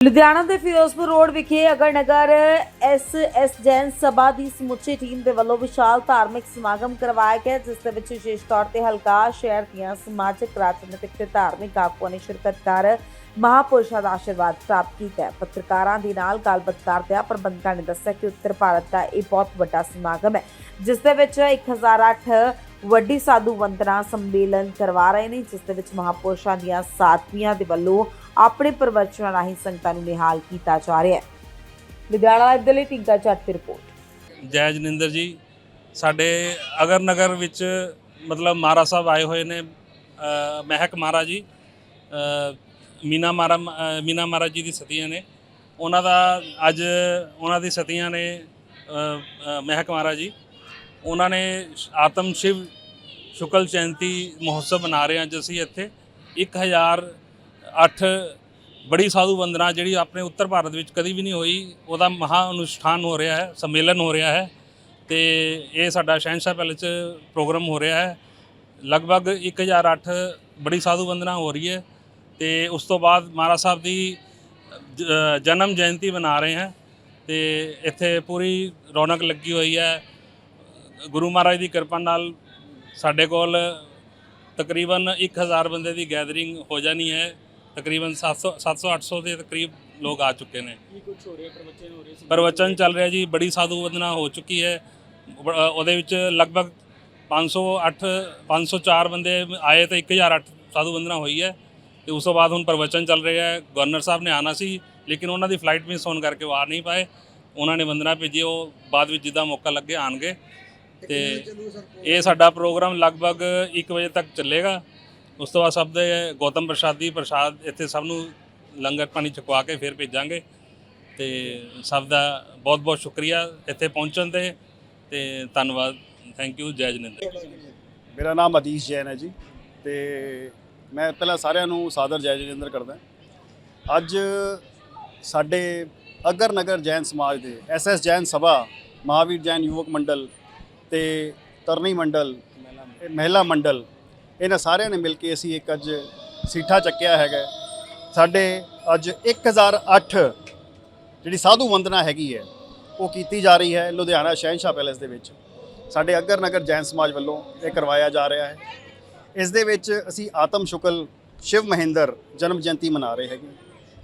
ਲੁਧਿਆਣਾ ਦੇ ਫਿਰੋਜ਼ਪੁਰ ਰੋਡ ਵਿਖੇ Agar Nagar S S Jain ਸਭਾ ਦੀ ਸਮੁੱਚੀ ਟੀਮ ਦੇ ਵੱਲੋਂ ਵਿਸ਼ਾਲ ਧਾਰਮਿਕ ਸਮਾਗਮ ਕਰਵਾਇਆ ਗਿਆ, ਜਿਸ ਦੇ ਵਿੱਚ ਵਿਸ਼ੇਸ਼ ਤੌਰ ਤੇ ਹਲਕਾ, ਸ਼ਹਿਰ ਦੀਆਂ ਸਮਾਜਿਕ, ਰਾਜਨੀਤਿਕ ਤੇ ਧਾਰਮਿਕ ਆਗੂਆਂ ਨੇ ਸ਼ਿਰਕਤ ਕਰ ਮਹਾਪੁਰਸ਼ਾਂ ਦਾ ਆਸ਼ੀਰਵਾਦ ਪ੍ਰਾਪਤ ਕੀਤਾ। ਪੱਤਰਕਾਰਾਂ ਦੇ ਨਾਲ ਗੱਲਬਾਤ ਕਰਦਿਆਂ ਪ੍ਰਬੰਧਕਾਂ ਨੇ ਦੱਸਿਆ ਕਿ ਉੱਤਰ ਭਾਰਤ ਦਾ ਇਹ ਬਹੁਤ ਵੱਡਾ ਸਮਾਗਮ ਹੈ, ਜਿਸ ਦੇ ਵਿੱਚ 1008 ਵੱਡੀ ਸਾਧੂ ਵੰਦਨਾ ਸੰਮੇਲਨ ਕਰਵਾ ਰਹੇ ਨੇ, ਜਿਸ ਦੇ ਵਿੱਚ ਮਹਾਪੁਰਸ਼ਾਂ ਦੀਆਂ ਸਾਧਵੀਆਂ ਦੇ ਵੱਲੋਂ ਆਪਣੇ ਪ੍ਰਵਚਨਾਂ ਰਾਹੀਂ ਸੰਗਤਾਂ ਨੂੰ ਨਿਹਾਲ ਕੀਤਾ ਜਾ ਰਿਹਾ ਹੈ। ਲੁਧਿਆਣਾ ਦੇ ਲਈ ਟਿੰਕਾ ਚੱਟ ਦੀ ਰਿਪੋਰਟ। ਜੈ ਜਨਿੰਦਰ ਜੀ, ਸਾਡੇ ਅਗਰ ਨਗਰ ਵਿੱਚ ਮਤਲਬ ਮਹਾਰਾਜ ਸਾਹਿਬ ਆਏ ਹੋਏ ਨੇ ਮਹਿਕ ਮਹਾਰਾਜ ਜੀ ਮੀਨਾ ਮਹਾਰਾ ਮੀਨਾ ਮਹਾਰਾਜ ਜੀ ਦੀ ਸਤੀਆਂ ਨੇ। ਉਹਨਾਂ ਦਾ ਅੱਜ ਉਹਨਾਂ ਦੀ ਸਤੀਆਂ ਨੇ ਮਹਿਕ ਮਹਾਰਾਜ ਜੀ। ਉਹਨਾਂ ਨੇ ਆਤਮ ਸ਼ਿਵ ਸ਼ੁਕਲ ਜਯੰਤੀ ਮਹੋਤਸਵ ਮਨਾ ਰਹੇ ਹਾਂ ਅੱਜ ਅਸੀਂ ਇੱਥੇ। ਅੱਠ ਬੜੀ ਸਾਧੂ ਵੰਦਨਾ ਜਿਹੜੀ ਆਪਣੇ ਉੱਤਰ ਭਾਰਤ ਵਿੱਚ ਕਦੀ ਵੀ ਨਹੀਂ ਹੋਈ, ਉਹਦਾ ਮਹਾ ਅਨੁਸ਼ਠਾਨ ਹੋ ਰਿਹਾ ਹੈ, ਸੰਮੇਲਨ ਹੋ ਰਿਹਾ ਹੈ ਤੇ ਇਹ ਸਾਡਾ ਸ਼ਹਿਨਸ਼ਾਹ ਪੈਲੇਸ 'ਚ ਪ੍ਰੋਗਰਾਮ ਹੋ ਰਿਹਾ ਹੈ। ਲਗਭਗ 1008 ਬੜੀ ਸਾਧੂ ਵੰਦਨਾ ਹੋ ਰਹੀ ਹੈ ਤੇ ਉਸ ਤੋਂ ਬਾਅਦ ਮਹਾਰਾਜ ਸਾਹਿਬ ਦੀ ਜਨਮ ਜਯੰਤੀ ਮਨਾ ਰਹੇ ਹਾਂ ਤੇ ਇੱਥੇ ਪੂਰੀ ਰੌਣਕ ਲੱਗੀ ਹੋਈ ਹੈ। ਗੁਰੂ ਮਹਾਰਾਜ ਦੀ ਕਿਰਪਾ ਨਾਲ ਸਾਡੇ ਕੋਲ ਤਕਰੀਬਨ 1000 ਬੰਦੇ ਦੀ ਗੈਦਰਿੰਗ ਹੋ ਜਾਣੀ ਹੈ। ਤਕਰੀਬਨ 700 700 800 ਦੇ ਤਕਰੀਬ ਲੋਕ ਆ ਚੁੱਕੇ ਨੇ। ਪ੍ਰਵਚਨ ਚੱਲ ਰਿਹਾ ਜੀ ਬੜੀ ਸਾਧੂ ਵੰਦਨਾ ਹੋ ਚੁੱਕੀ ਹੈ। ਉਹਦੇ ਵਿੱਚ ਲਗਭਗ 508 504 ਬੰਦੇ ਆਏ ਤੇ 1008 ਸਾਧੂ ਵੰਦਨਾ ਹੋਈ ਹੈ। ਤੇ ਉਸ ਤੋਂ ਬਾਅਦ ਹੁਣ ਪ੍ਰਵਚਨ ਚੱਲ ਰਿਹਾ ਹੈ। ਗਵਰਨਰ ਸਾਹਿਬ ਨੇ ਆਣਾ ਸੀ ਲੇਕਿਨ ਉਹਨਾਂ ਦੀ ਫਲਾਈਟ ਮਿਸ ਹੋਣ ਕਰਕੇ ਉਹ ਆ ਨਹੀਂ ਪਾਏ। ਉਹਨਾਂ ਨੇ ਵੰਦਨਾ ਭੇਜੀ ਉਹ ਬਾਅਦ ਵਿੱਚ ਜਿੱਦਾਂ ਮੌਕਾ ਲੱਗੇ ਆਣਗੇ ਤੇ ਇਹ ਸਾਡਾ ਪ੍ਰੋਗਰਾਮ ਲਗਭਗ 1 ਵਜੇ ਤੱਕ ਚੱਲੇਗਾ। ਉਸ ਤੋਂ ਬਾਅਦ ਸਭ ਦੇ ਗੌਤਮ ਪ੍ਰਸ਼ਾਦੀ ਪ੍ਰਸ਼ਾਦ ਇੱਥੇ ਸਭ ਨੂੰ ਲੰਗਰ ਪਾਣੀ ਛਕਵਾ ਕੇ ਫਿਰ ਭੇਜਾਂਗੇ ਤੇ ਸਭ ਦਾ ਬਹੁਤ ਬਹੁਤ ਸ਼ੁਕਰੀਆ ਇੱਥੇ ਪਹੁੰਚਣ ਤੇ ਤੇ ਧੰਨਵਾਦ। ਥੈਂਕ ਯੂ ਜੈ ਜਨਿੰਦਰ। ਮੇਰਾ ਨਾਮ ਅਦੀਸ਼ ਜੈਨ ਹੈ ਜੀ ਤੇ ਮੈਂ ਪਹਿਲਾਂ ਸਾਰਿਆਂ ਨੂੰ ਸਾਦਰ ਜੈ ਜੈਨਿੰਦਰ ਕਰਦਾ। ਅੱਜ ਸਾਡੇ ਅਗਰ ਨਗਰ ਜੈਨ ਸਮਾਜ ਦੇ ਐਸਐਸ ਜੈਨ ਸਭਾ, ਮਹਾਵੀਰ ਜੈਨ ਯੁਵਕ ਮੰਡਲ ਤੇ ਤਰਨੀ ਮੰਡਲ ਇਹ ਮਹਿਲਾ ਮੰਡਲ ਇਹਨਾਂ ਸਾਰਿਆਂ ਨੇ ਮਿਲ ਕੇ ਅਸੀਂ ਇੱਕ ਅੱਜ ਸੀਠਾ ਚੱਕਿਆ ਹੈਗਾ ਸਾਡੇ ਅੱਜ 1008 ਜਿਹੜੀ ਸਾਧੂ ਵੰਦਨਾ ਹੈਗੀ ਹੈ, ਉਹ ਕੀਤੀ ਜਾ ਰਹੀ ਹੈ ਲੁਧਿਆਣਾ ਸ਼ਹਿਨਸ਼ਾਹ ਪੈਲੇਸ ਦੇ ਵਿੱਚ। ਸਾਡੇ ਅਗਰ ਨਗਰ ਜੈਨ ਸਮਾਜ ਵੱਲੋਂ ਇਹ ਕਰਵਾਇਆ ਜਾ ਰਿਹਾ ਹੈ। ਇਸ ਦੇ ਵਿੱਚ ਅਸੀਂ ਆਤਮ ਸ਼ੁਕਲ ਸ਼ਿਵ ਮਹਿੰਦਰ ਜਨਮ ਜਯੰਤੀ ਮਨਾ ਰਹੇ ਹੈਗੇ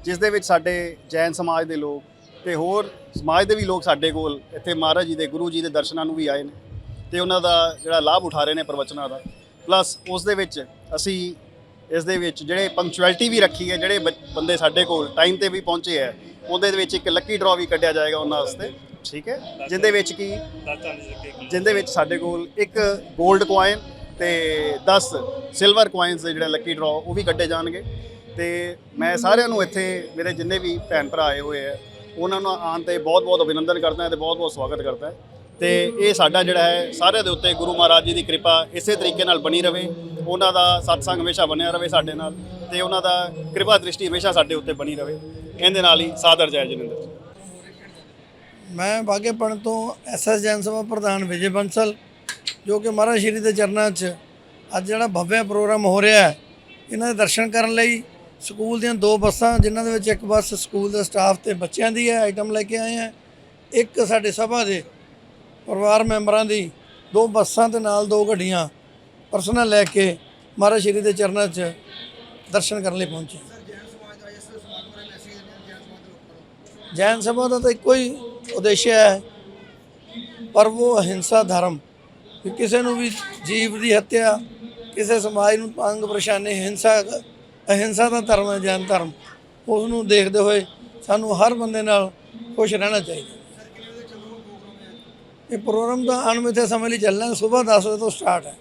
ਜਿਸ ਦੇ ਵਿੱਚ ਸਾਡੇ ਜੈਨ ਸਮਾਜ ਦੇ ਲੋਕ ਤੇ ਹੋਰ ਸਮਾਜ ਦੇ ਵੀ ਲੋਕ ਸਾਡੇ ਕੋਲ ਇੱਥੇ ਮਹਾਰਾਜ ਜੀ ਦੇ ਗੁਰੂ ਜੀ ਦੇ ਦਰਸ਼ਨਾਂ ਨੂੰ ਵੀ ਆਏ ਨੇ ਤੇ ਉਹਨਾਂ ਦਾ ਜਿਹੜਾ ਲਾਭ ਉਠਾ ਰਹੇ ਨੇ ਪ੍ਰਵਚਨਾਂ ਦਾ। ਪਲੱਸ ਉਸ ਦੇ ਵਿੱਚ ਅਸੀਂ ਇਸ ਦੇ ਵਿੱਚ ਜਿਹੜੇ ਪੰਕਚੁਅਲਿਟੀ ਵੀ ਰੱਖੀ ਹੈ ਜਿਹੜੇ ਬੰਦੇ ਸਾਡੇ ਕੋਲ ਟਾਈਮ ਤੇ ਵੀ ਪਹੁੰਚੇ ਹੈ ਉਹਦੇ ਵਿੱਚ ਇੱਕ ਲੱਕੀ ਡਰਾ ਵੀ ਕੱਢਿਆ ਜਾਏਗਾ ਉਹਨਾਂ ਵਾਸਤੇ ਠੀਕ ਹੈ? ਜਿੰਦੇ ਵਿੱਚ ਕੀ? ਜਿੰਦੇ ਵਿੱਚ ਸਾਡੇ ਕੋਲ ਇੱਕ 골ਡ ਕੁਆਇਨ ਤੇ 10 ਸਿਲਵਰ ਕੁਆਇਨਸ ਦੇ ਜਿਹੜਾ ਲੱਕੀ ਡਰਾ ਉਹ ਵੀ ਕੱਢੇ ਜਾਣਗੇ। ਤੇ ਮੈਂ ਸਾਰਿਆਂ ਨੂੰ ਇੱਥੇ ਮੇਰੇ ਜਿੰਨੇ ਵੀ ਭੈਣ ਭਰਾ ਆਏ ਹੋਏ ਆ ਉਹਨਾਂ ਨੂੰ ਆਉਣ ਤੇ ਬਹੁਤ-ਬਹੁਤ ਅਭਿਨੰਦਨ ਕਰਦਾ ਹਾਂ ਤੇ ਬਹੁਤ-ਬਹੁਤ ਸਵਾਗਤ ਕਰਦਾ ਹਾਂ। ਤੇ ਇਹ ਸਾਡਾ ਜਿਹੜਾ ਹੈ, ਸਾਰਿਆਂ ਦੇ ਉੱਤੇ ਗੁਰੂ ਮਹਾਰਾਜ ਜੀ ਦੀ ਕਿਰਪਾ ਇਸੇ ਤਰੀਕੇ ਨਾਲ ਬਣੀ ਰਵੇ। ਉਹਨਾਂ ਦਾ ਸਤਸੰਗ ਹਮੇਸ਼ਾ ਬਣਿਆ ਰਵੇ ਸਾਡੇ ਨਾਲ ਤੇ ਉਹਨਾਂ ਦਾ ਕਿਰਪਾ ਦ੍ਰਿਸ਼ਟੀ ਹਮੇਸ਼ਾ ਸਾਡੇ ਉੱਤੇ ਬਣੀ ਰਵੇ। ਇਹਦੇ ਨਾਲ ਹੀ ਸਾਦਰ ਜੈ ਜਨਿੰਦਰ ਮੈਂ ਬਾਗੇਪਣ ਤੋਂ ਐਸਐਸ ਜੈਨ ਸਭਾ ਪ੍ਰਧਾਨ ਵਿਜੇ ਬੰਸਲ, ਜੋ ਕਿ ਮਹਾਰਾਜ ਸ਼੍ਰੀ ਦੇ ਚਰਨਾਂ 'ਚ ਅੱਜ ਜਿਹੜਾ ਭਵਯ ਪ੍ਰੋਗਰਾਮ ਹੋ ਰਿਹਾ ਹੈ, ਇਹਨਾਂ ਦੇ ਦਰਸ਼ਨ ਕਰਨ ਲਈ ਸਕੂਲ ਦੀਆਂ ਦੋ ਬੱਸਾਂ, ਜਿਨ੍ਹਾਂ ਦੇ ਵਿੱਚ ਇੱਕ ਬੱਸ ਸਕੂਲ ਦੇ ਸਟਾਫ ਤੇ ਬੱਚਿਆਂ ਦੀ ਹੈ, ਆਈਟਮ ਲੈ ਕੇ ਆਏ ਆ ਇੱਕ ਸਾਡੇ ਸਭਾ ਦੇ ਪਰਿਵਾਰ ਮੈਂਬਰਾਂ ਦੀ ਦੋ ਬੱਸਾਂ ਤੇ ਨਾਲ ਦੋ ਗੱਡੀਆਂ ਪਰਸਨਲ ਲੈ ਕੇ ਮਹਾਰਾਜ ਸ਼੍ਰੀ ਦੇ ਚਰਨਾਂ 'ਚ ਦਰਸ਼ਨ ਕਰਨ ਲਈ ਪਹੁੰਚੇ। ਜੈਨ ਸਭਾ ਦਾ ਤਾਂ ਇੱਕੋ ਹੀ ਉਦੇਸ਼ ਹੈ ਪਰ ਉਹ ਅਹਿੰਸਾ ਧਰਮ। ਕਿ ਕਿਸੇ ਨੂੰ ਵੀ ਜੀਵ ਦੀ ਹੱਤਿਆ ਕਿਸੇ ਸਮਾਜ ਨੂੰ ਤੰਗ ਪਰੇਸ਼ਾਨੀ ਹਿੰਸਾ ਅਹਿੰਸਾ ਦਾ ਧਰਮ ਹੈ ਜੈਨ ਧਰਮ। ਉਸ ਨੂੰ ਦੇਖਦੇ ਹੋਏ ਸਾਨੂੰ ਹਰ ਬੰਦੇ ਨਾਲ ਖੁਸ਼ ਰਹਿਣਾ ਚਾਹੀਦਾ। ਇਹ ਪ੍ਰੋਗਰਾਮ ਤਾਂ ਅਣਮਿੱਥੇ ਸਮੇਂ ਲਈ ਚੱਲਣਾ ਸਵੇਰ 10 ਵਜੇ ਤੋਂ ਸਟਾਰਟ ਹੈ।